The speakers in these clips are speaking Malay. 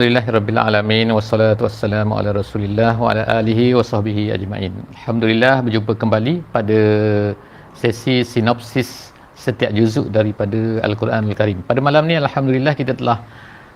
Alhamdulillahirabbil wassalatu wassalamu ala Rasulillah wa ala alihi wa sahbihi ajma'in. Alhamdulillah berjumpa kembali pada sesi sinopsis setiap juzuk daripada Al-Quran Al-Karim. Pada malam ni alhamdulillah kita telah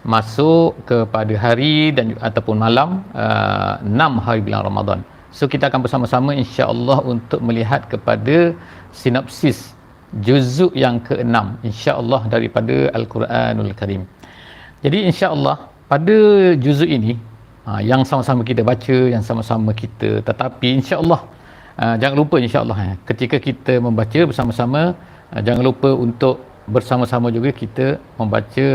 masuk kepada hari dan ataupun malam uh, 6 hari bulan Ramadan. So kita akan bersama-sama insya-Allah untuk melihat kepada sinopsis juzuk yang ke-6 insya-Allah daripada Al-Quranul Karim. Jadi insya-Allah pada juzuk ini ha, yang sama-sama kita baca yang sama-sama kita tetapi insya-Allah ha, jangan lupa insya-Allah ha, ketika kita membaca bersama-sama jangan lupa untuk bersama-sama juga kita membaca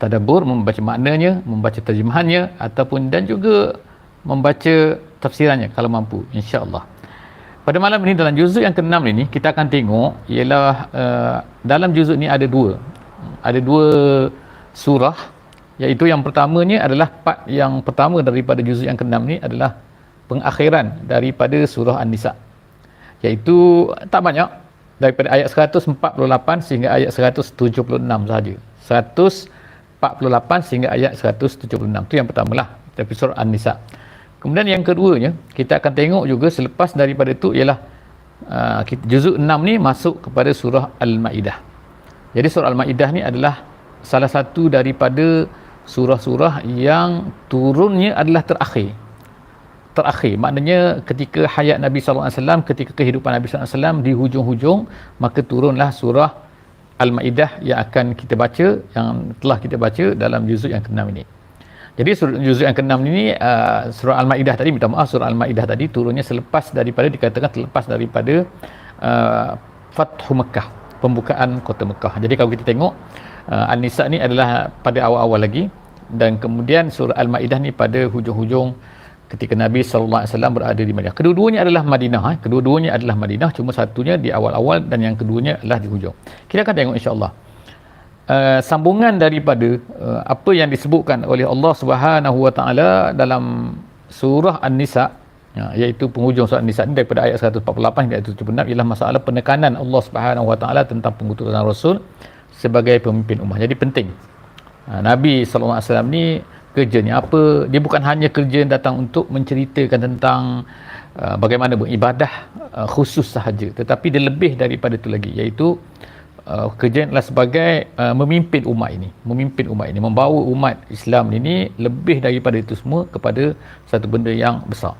tadabbur membaca maknanya membaca terjemahannya ataupun dan juga membaca tafsirannya kalau mampu insya-Allah. Pada malam ini dalam juzuk yang ke-6 ini kita akan tengok ialah uh, dalam juzuk ini ada dua. Ada dua surah iaitu yang pertamanya adalah part yang pertama daripada juzuk yang ke-6 ni adalah pengakhiran daripada surah An-Nisa. Iaitu tak banyak daripada ayat 148 sehingga ayat 176 sahaja. 148 sehingga ayat 176 itu yang pertamalah dari surah An-Nisa. Kemudian yang keduanya kita akan tengok juga selepas daripada itu ialah uh, juzuk 6 ni masuk kepada surah Al-Ma'idah. Jadi surah Al-Ma'idah ni adalah salah satu daripada surah-surah yang turunnya adalah terakhir. Terakhir maknanya ketika hayat Nabi SAW ketika kehidupan Nabi SAW di hujung-hujung maka turunlah surah Al-Ma'idah yang akan kita baca yang telah kita baca dalam juzuk yang ke-6 ini. Jadi surah juzuk yang ke-6 ini uh, surah Al-Ma'idah tadi minta maaf surah Al-Ma'idah tadi turunnya selepas daripada dikatakan terlepas daripada uh, Fathu Mekah pembukaan kota Mekah jadi kalau kita tengok uh, An-Nisa ni adalah pada awal-awal lagi dan kemudian surah Al-Maidah ni pada hujung-hujung ketika Nabi sallallahu alaihi wasallam berada di Madinah. Kedua-duanya adalah Madinah, eh. kedua-duanya adalah Madinah, cuma satunya di awal-awal dan yang keduanya adalah di hujung. Kita akan tengok insya-Allah. Uh, sambungan daripada uh, apa yang disebutkan oleh Allah Subhanahu wa taala dalam surah An-Nisa ya, iaitu penghujung surah An-Nisa ini daripada ayat 148 hingga ayat 76 ialah masalah penekanan Allah Subhanahu wa taala tentang pengutusan rasul sebagai pemimpin umat. Jadi penting. Ha, Nabi SAW ni kerjanya apa? Dia bukan hanya kerja yang datang untuk menceritakan tentang uh, bagaimana beribadah uh, khusus sahaja. Tetapi dia lebih daripada itu lagi. Iaitu uh, kerja adalah sebagai uh, memimpin umat ini. Memimpin umat ini. Membawa umat Islam ini lebih daripada itu semua kepada satu benda yang besar.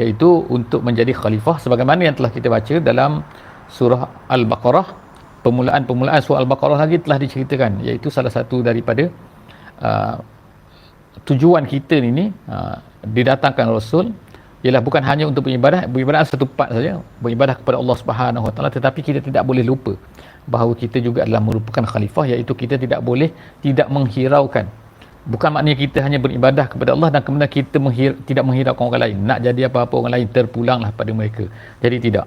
Iaitu untuk menjadi khalifah sebagaimana yang telah kita baca dalam surah Al-Baqarah permulaan-permulaan surah Al-Baqarah lagi telah diceritakan iaitu salah satu daripada uh, tujuan kita ini uh, didatangkan Rasul ialah bukan hanya untuk beribadah beribadah satu part saja beribadah kepada Allah Subhanahu Wa Taala tetapi kita tidak boleh lupa bahawa kita juga adalah merupakan khalifah iaitu kita tidak boleh tidak menghiraukan. Bukan maknanya kita hanya beribadah kepada Allah dan kemudian kita menghir, tidak menghiraukan orang lain. Nak jadi apa-apa orang lain terpulanglah pada mereka. Jadi tidak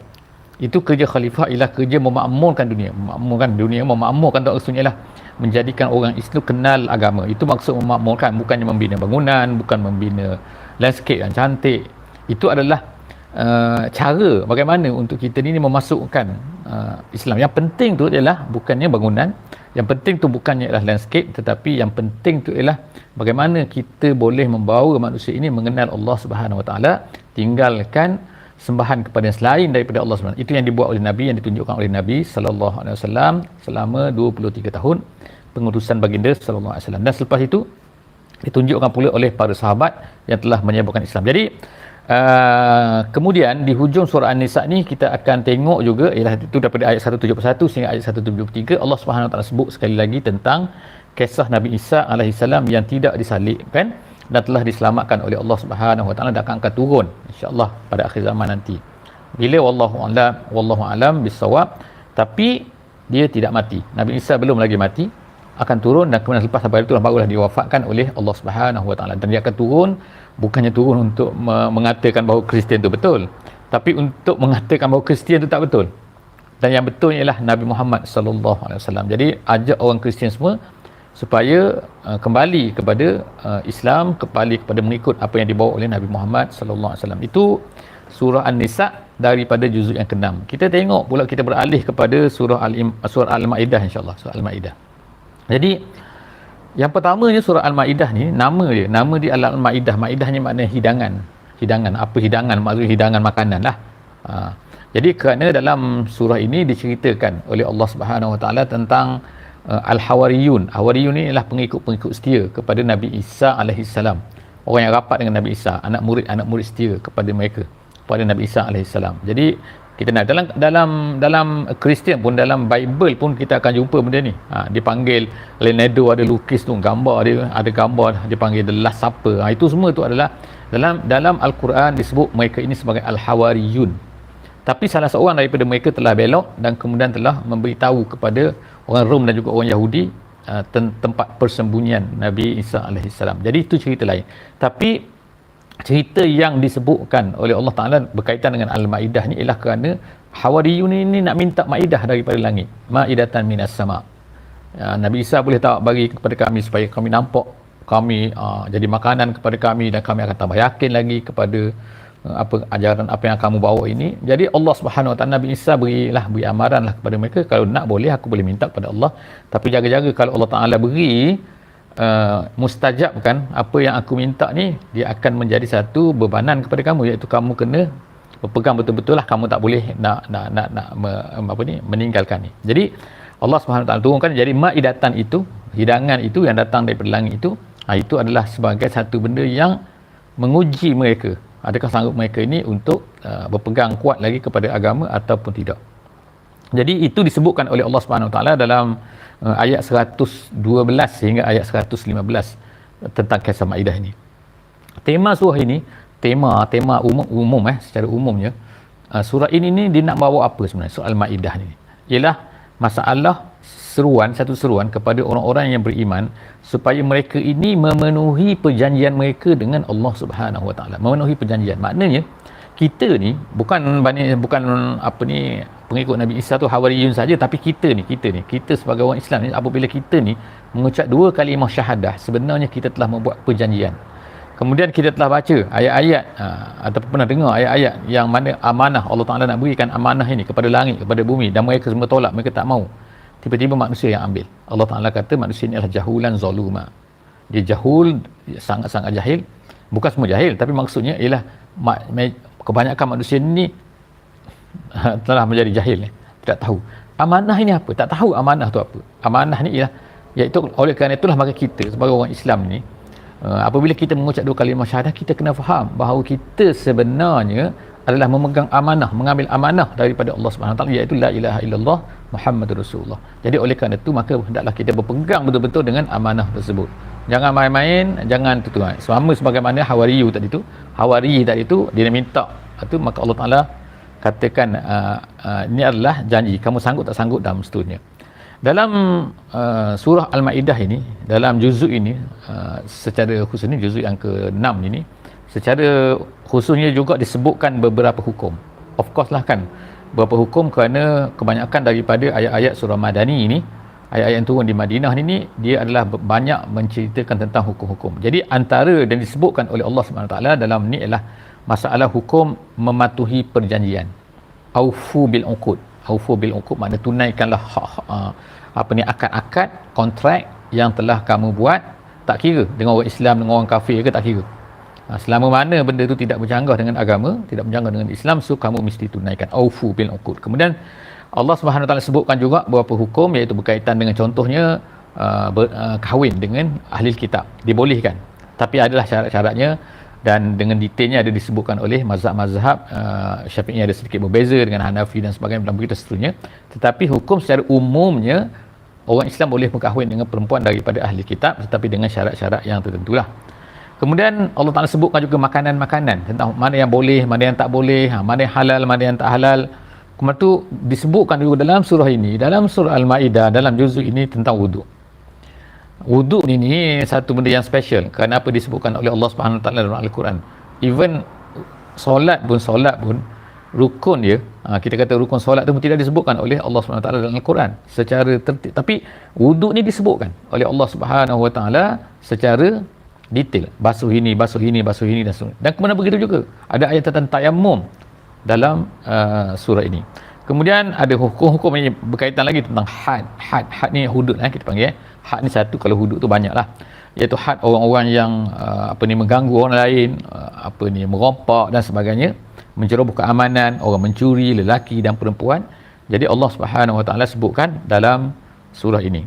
itu kerja khalifah ialah kerja memakmurkan dunia. Memakmurkan dunia memakmurkan tak maksudnya ialah menjadikan orang Islam kenal agama. Itu maksud memakmurkan bukannya membina bangunan bukan membina landscape yang cantik. Itu adalah uh, cara bagaimana untuk kita ni memasukkan uh, Islam. Yang penting tu ialah bukannya bangunan yang penting tu bukannya ialah landscape tetapi yang penting tu ialah bagaimana kita boleh membawa manusia ini mengenal Allah Subhanahu Wa Taala tinggalkan sembahan kepada yang selain daripada Allah SWT. Itu yang dibuat oleh Nabi, yang ditunjukkan oleh Nabi sallallahu alaihi wasallam selama 23 tahun pengurusan baginda sallallahu alaihi wasallam. Dan selepas itu ditunjukkan pula oleh para sahabat yang telah menyebutkan Islam. Jadi uh, kemudian di hujung surah An-Nisa ni kita akan tengok juga ialah itu daripada ayat 171 sehingga ayat 173 Allah Subhanahu taala sebut sekali lagi tentang kisah Nabi Isa alaihi salam yang tidak disalibkan dan telah diselamatkan oleh Allah Subhanahu Wa Taala dan akan turun insyaallah pada akhir zaman nanti. Bila wallahu alam wallahu alam bisawab tapi dia tidak mati. Nabi Isa belum lagi mati akan turun dan kemudian lepas sampai itu barulah diwafatkan oleh Allah Subhanahu Wa Taala dan dia akan turun bukannya turun untuk mengatakan bahawa Kristian itu betul tapi untuk mengatakan bahawa Kristian itu tak betul. Dan yang betul ialah Nabi Muhammad sallallahu alaihi wasallam. Jadi ajak orang Kristian semua supaya uh, kembali kepada uh, Islam kembali kepada mengikut apa yang dibawa oleh Nabi Muhammad sallallahu alaihi wasallam itu surah An-Nisa daripada juzuk yang ke-6 kita tengok pula kita beralih kepada surah Al surah Al-Maidah insyaallah surah Al-Maidah jadi Yang pertamanya surah Al-Maidah ni nama dia, nama dia Al-Maidah. Maidah ni maknanya hidangan. Hidangan, apa hidangan? Maksudnya hidangan makanan lah. Ha. Jadi kerana dalam surah ini diceritakan oleh Allah Subhanahu Wa Taala tentang uh, Al-Hawariyun. Hawariyun ni ialah pengikut-pengikut setia kepada Nabi Isa alaihi salam. Orang yang rapat dengan Nabi Isa, anak murid anak murid setia kepada mereka, kepada Nabi Isa alaihi salam. Jadi kita nak dalam dalam dalam Kristian pun dalam Bible pun kita akan jumpa benda ni ha, dipanggil Leonardo ada lukis tu gambar dia ada gambar dipanggil the last supper ha, itu semua tu adalah dalam dalam al-Quran disebut mereka ini sebagai al-hawariyun tapi salah seorang daripada mereka telah belok dan kemudian telah memberitahu kepada orang Rom dan juga orang Yahudi uh, tempat persembunyian Nabi Isa alaihissalam. Jadi itu cerita lain. Tapi cerita yang disebutkan oleh Allah Ta'ala berkaitan dengan Al-Ma'idah ni ialah kerana Hawariyun ini nak minta Ma'idah daripada langit. Ma'idatan minas sama. Ya, Nabi Isa boleh tak bagi kepada kami supaya kami nampak kami uh, jadi makanan kepada kami dan kami akan tambah yakin lagi kepada uh, apa ajaran apa yang kamu bawa ini. Jadi Allah Subhanahu Wa Taala Nabi Isa berilah beri amaran lah kepada mereka. Kalau nak boleh aku boleh minta kepada Allah. Tapi jaga-jaga kalau Allah Taala beri uh, mustajab kan apa yang aku minta ni dia akan menjadi satu bebanan kepada kamu. Iaitu kamu kena berpegang betul-betul lah. Kamu tak boleh nak nak nak, nak me, apa ni meninggalkan ni. Jadi Allah Subhanahu taala turunkan jadi maidatan itu hidangan itu yang datang daripada langit itu ha, itu adalah sebagai satu benda yang menguji mereka adakah sanggup mereka ini untuk uh, berpegang kuat lagi kepada agama ataupun tidak jadi itu disebutkan oleh Allah Subhanahu taala dalam uh, ayat 112 hingga ayat 115 tentang kisah Maidah ini. Tema surah ini, tema tema umum umum eh secara umumnya uh, surah ini ni dia nak bawa apa sebenarnya soal Maidah ni? Ialah masalah seruan satu seruan kepada orang-orang yang beriman supaya mereka ini memenuhi perjanjian mereka dengan Allah Subhanahu Wa Taala. Memenuhi perjanjian. Maknanya kita ni bukan bukan apa ni pengikut Nabi Isa tu Hawariyun saja tapi kita ni kita ni kita sebagai orang Islam ni apabila kita ni mengucap dua kalimah syahadah sebenarnya kita telah membuat perjanjian kemudian kita telah baca ayat-ayat ha, ataupun pernah dengar ayat-ayat yang mana amanah Allah Ta'ala nak berikan amanah ini kepada langit kepada bumi dan mereka semua tolak mereka tak mau tiba-tiba manusia yang ambil. Allah Ta'ala kata manusia ini adalah jahulan zaluma. Dia jahul sangat-sangat jahil. Bukan semua jahil tapi maksudnya ialah kebanyakan manusia ni telah menjadi jahil ni. Tidak tahu. Amanah ini apa? Tak tahu amanah tu apa. Amanah ni ialah iaitu oleh kerana itulah maka kita sebagai orang Islam ni uh, apabila kita mengucap dua kalimah syahadah kita kena faham bahawa kita sebenarnya adalah memegang amanah mengambil amanah daripada Allah Subhanahu taala iaitu la ilaha illallah Muhammadur Rasulullah. Jadi oleh kerana itu maka hendaklah kita berpegang betul-betul dengan amanah tersebut. Jangan main-main jangan tu tuan selama sebagaimana hawariyu tadi tu. Hawari tadi tu dia minta itu maka Allah Taala katakan uh, uh, ini adalah janji. Kamu sanggup tak sanggup dalam seterusnya. Dalam uh, surah al-maidah ini dalam juzuk ini uh, secara khusus ini juzuk yang ke-6 ini secara khususnya juga disebutkan beberapa hukum. Of course lah kan beberapa hukum kerana kebanyakan daripada ayat-ayat surah madani ini ayat-ayat yang turun di Madinah ini dia adalah banyak menceritakan tentang hukum-hukum. Jadi antara dan disebutkan oleh Allah SWT dalam ni adalah masalah hukum mematuhi perjanjian. Aufu bil uqud. Aufu bil uqud makna tunaikanlah hak, uh, apa ni akad-akad kontrak yang telah kamu buat tak kira. Dengan orang Islam dengan orang kafir ke tak kira uh, selama mana benda tu tidak bercanggah dengan agama tidak bercanggah dengan Islam so kamu mesti tunaikan. Aufu bil uqud. Kemudian Allah Subhanahu taala sebutkan juga beberapa hukum iaitu berkaitan dengan contohnya uh, ber, uh, kahwin dengan ahli kitab. Dibolehkan. Tapi adalah syarat-syaratnya dan dengan detailnya ada disebutkan oleh mazhab-mazhab uh, Syafi'i ada sedikit berbeza dengan Hanafi dan sebagainya dan begitu seterusnya. Tetapi hukum secara umumnya orang Islam boleh berkahwin dengan perempuan daripada ahli kitab tetapi dengan syarat-syarat yang tertentulah kemudian Allah Ta'ala sebutkan juga makanan-makanan tentang mana yang boleh, mana yang tak boleh ha, mana yang halal, mana yang tak halal. Kemudian tu disebutkan juga dalam surah ini dalam surah Al-Ma'idah dalam juzuk ini tentang wuduk wuduk ni ni satu benda yang special. Kerana apa disebutkan oleh Allah Subhanahu taala dalam al-Quran? Even solat pun solat pun rukun ha, kita kata rukun solat tu pun tidak disebutkan oleh Allah Subhanahu taala dalam al-Quran secara tertib. Tapi wuduk ni disebutkan oleh Allah Subhanahu wa taala secara detail. Basuh ini basuh ini basuh ini dan sebagainya. Dan kemudian begitu juga? Ada ayat tentang tayammum dalam uh, surah ini. Kemudian ada hukum-hukum yang berkaitan lagi tentang had. Had had ni hudud eh, kita panggil eh. had ni satu kalau hudud tu banyak lah iaitu had orang-orang yang uh, apa ni mengganggu orang lain uh, apa ni merompak dan sebagainya menceroboh keamanan orang mencuri lelaki dan perempuan. Jadi Allah Subhanahu Wa Taala sebutkan dalam surah ini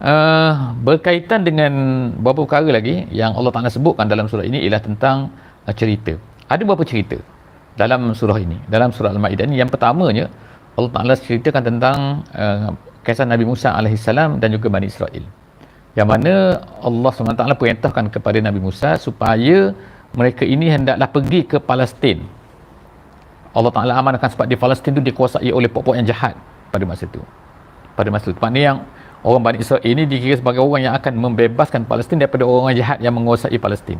uh, berkaitan dengan beberapa perkara lagi yang Allah Taala sebutkan dalam surah ini ialah tentang uh, cerita. Ada beberapa cerita dalam surah ini dalam surah Al-Maidah ini. Yang pertamanya Allah Taala ceritakan tentang uh, kisah Nabi Musa alaihissalam dan juga Bani Israel. Yang mana Allah SWT perintahkan kepada Nabi Musa supaya mereka ini hendaklah pergi ke Palestin. Allah Ta'ala amankan sebab di Palestin itu dikuasai oleh pokok-pokok yang jahat pada masa itu pada masa itu maknanya yang orang Bani Israel ini dikira sebagai orang yang akan membebaskan Palestin daripada orang jahat yang menguasai Palestin.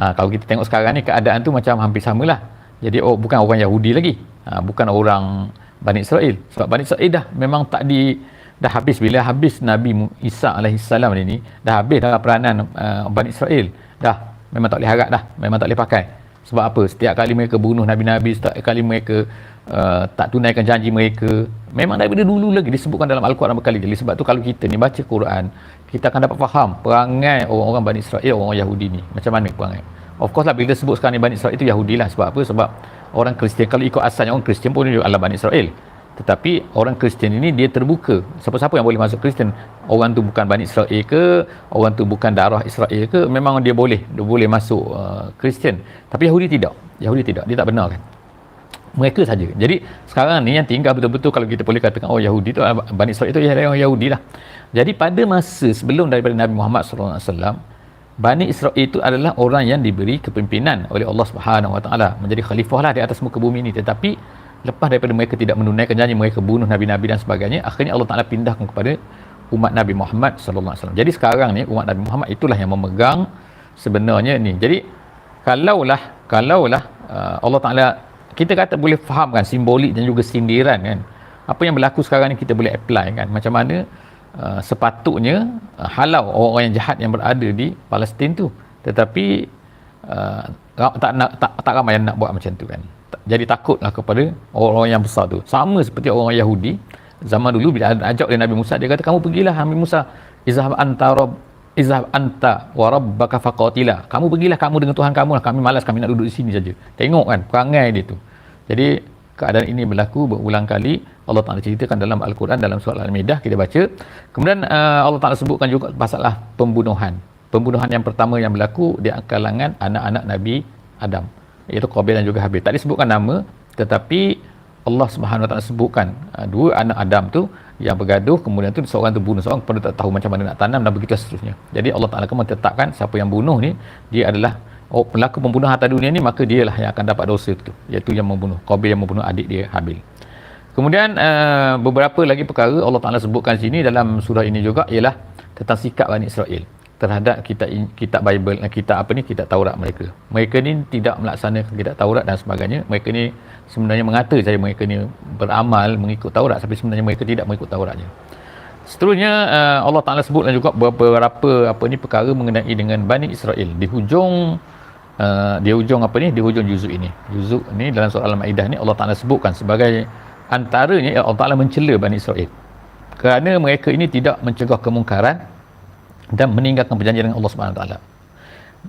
Ha, kalau kita tengok sekarang ni keadaan tu macam hampir samalah. Jadi oh, bukan orang Yahudi lagi. Ha, bukan orang Bani Israel. Sebab Bani Israel dah memang tak di dah habis. Bila habis Nabi Isa alaihissalam ini dah habis dah peranan uh, Bani Israel. Dah memang tak boleh harap dah. Memang tak boleh pakai sebab apa? Setiap kali mereka bunuh Nabi-Nabi setiap kali mereka uh, tak tunaikan janji mereka memang daripada dulu lagi disebutkan dalam Al-Quran berkali-kali sebab tu kalau kita ni baca Quran kita akan dapat faham perangai orang-orang Bani Israel orang-orang Yahudi ni. Macam mana perangai? Of course lah bila sebut sekarang ni Bani Israel itu Yahudi lah. Sebab apa? Sebab orang Kristian kalau ikut asalnya orang Kristian pun adalah Bani Israel tetapi orang Kristian ini dia terbuka. Siapa-siapa yang boleh masuk Kristian orang tu bukan Bani Israel ke orang tu bukan darah Israel ke memang dia boleh dia boleh masuk uh, Kristian. Uh, tapi Yahudi tidak. Yahudi tidak. Dia tak benar kan? Mereka saja. Jadi sekarang ni yang tinggal betul-betul kalau kita boleh katakan oh Yahudi tu Bani Israel itu ialah orang Yahudi lah. Jadi pada masa sebelum daripada Nabi Muhammad SAW Bani Israel itu adalah orang yang diberi kepimpinan oleh Allah Subhanahu Wa Taala. Menjadi khalifah lah di atas muka bumi ini. Tetapi lepas daripada mereka tidak menunaikan janji mereka bunuh nabi-nabi dan sebagainya akhirnya Allah Taala pindahkan kepada umat Nabi Muhammad sallallahu alaihi wasallam. Jadi sekarang ni umat Nabi Muhammad itulah yang memegang sebenarnya ni. Jadi kalaulah kalaulah uh, Allah Taala kita kata boleh fahamkan simbolik dan juga sindiran kan. Apa yang berlaku sekarang ni kita boleh apply kan. Macam mana uh, sepatutnya uh, halau orang-orang yang jahat yang berada di Palestin tu. Tetapi uh, tak nak tak, tak ramai yang nak buat macam tu kan jadi takutlah kepada orang-orang yang besar tu. Sama seperti orang Yahudi zaman dulu bila ajak oleh Nabi Musa dia kata kamu pergilah Nabi Musa izhab anta rabb izhab anta wa rabbaka faqatila kamu pergilah kamu dengan Tuhan kamu lah. Kami malas kami nak duduk di sini saja. Tengok kan perangai dia tu. Jadi keadaan ini berlaku berulang kali. Allah Ta'ala ceritakan dalam Al-Quran dalam surah Al-Midah kita baca. Kemudian uh, Allah Ta'ala sebutkan juga masalah pembunuhan. Pembunuhan yang pertama yang berlaku di kalangan anak-anak Nabi Adam iaitu Qabil dan juga Habil. Tak disebutkan nama tetapi Allah Subhanahu Taala sebutkan uh, dua anak Adam tu yang bergaduh kemudian tu seorang tu bunuh seorang pun tak tahu macam mana nak tanam dan begitu seterusnya. Jadi Allah Taala kemudian tetapkan siapa yang bunuh ni dia adalah oh, pelaku pembunuh harta dunia ni maka dialah yang akan dapat dosa itu iaitu yang membunuh Qabil yang membunuh adik dia Habil. Kemudian uh, beberapa lagi perkara Allah Taala sebutkan sini dalam surah ini juga ialah tentang sikap Bani Israel terhadap kitab kitab Bible kitab apa ni kitab Taurat mereka. Mereka ni tidak melaksanakan kitab Taurat dan sebagainya. Mereka ni sebenarnya mengata saja mereka ni beramal mengikut Taurat tapi sebenarnya mereka tidak mengikut Tauratnya. Seterusnya uh, Allah Taala sebutlah juga beberapa apa ni perkara mengenai dengan Bani Israel di hujung uh, di hujung apa ni di hujung juzuk ini. Juzuk ni dalam surah Al-Maidah ni Allah Taala sebutkan sebagai antaranya Allah Taala mencela Bani Israel. Kerana mereka ini tidak mencegah kemungkaran dan meninggalkan perjanjian dengan Allah Subhanahu taala.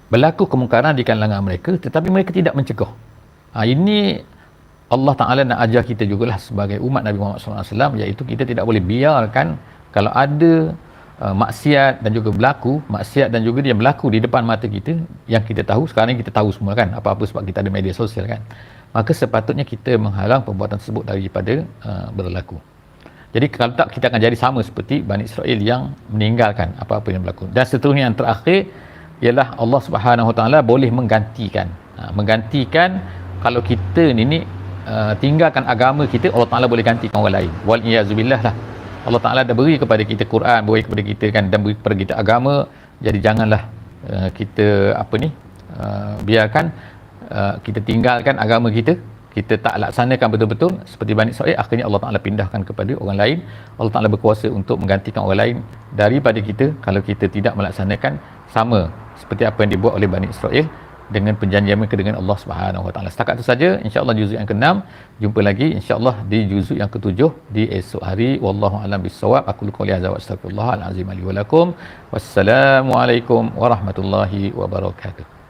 Berlaku kemungkaran di kalangan mereka tetapi mereka tidak mencegah. Ha, ini Allah Taala nak ajar kita jugalah sebagai umat Nabi Muhammad SAW iaitu kita tidak boleh biarkan kalau ada uh, maksiat dan juga berlaku maksiat dan juga dia berlaku di depan mata kita yang kita tahu sekarang kita tahu semua kan apa-apa sebab kita ada media sosial kan maka sepatutnya kita menghalang perbuatan tersebut daripada uh, berlaku jadi kalau tak kita akan jadi sama seperti Bani Israel yang meninggalkan apa-apa yang berlaku. Dan seterusnya yang terakhir ialah Allah Subhanahu Wa Taala boleh menggantikan. Ha, menggantikan kalau kita ni ni uh, tinggalkan agama kita Allah Taala boleh gantikan orang lain. Wal iazubillah lah. Allah Taala dah beri kepada kita Quran, beri kepada kita kan dan beri kepada kita agama. Jadi janganlah uh, kita apa ni uh, biarkan uh, kita tinggalkan agama kita kita tak laksanakan betul-betul seperti Bani Israel akhirnya Allah Ta'ala pindahkan kepada orang lain. Allah Ta'ala berkuasa untuk menggantikan orang lain daripada kita. Kalau kita tidak melaksanakan sama seperti apa yang dibuat oleh Bani Israel dengan perjanjian mereka dengan Allah Subhanahu Wa Taala. Setakat itu saja insya-Allah juzuk yang ke-6 jumpa lagi insya-Allah di juzuk yang ke-7 di esok hari. Wallahu alam bisawab aku qouli hadza wa astaghfirullah al azim li wa lakum wassalamu alaikum warahmatullahi wabarakatuh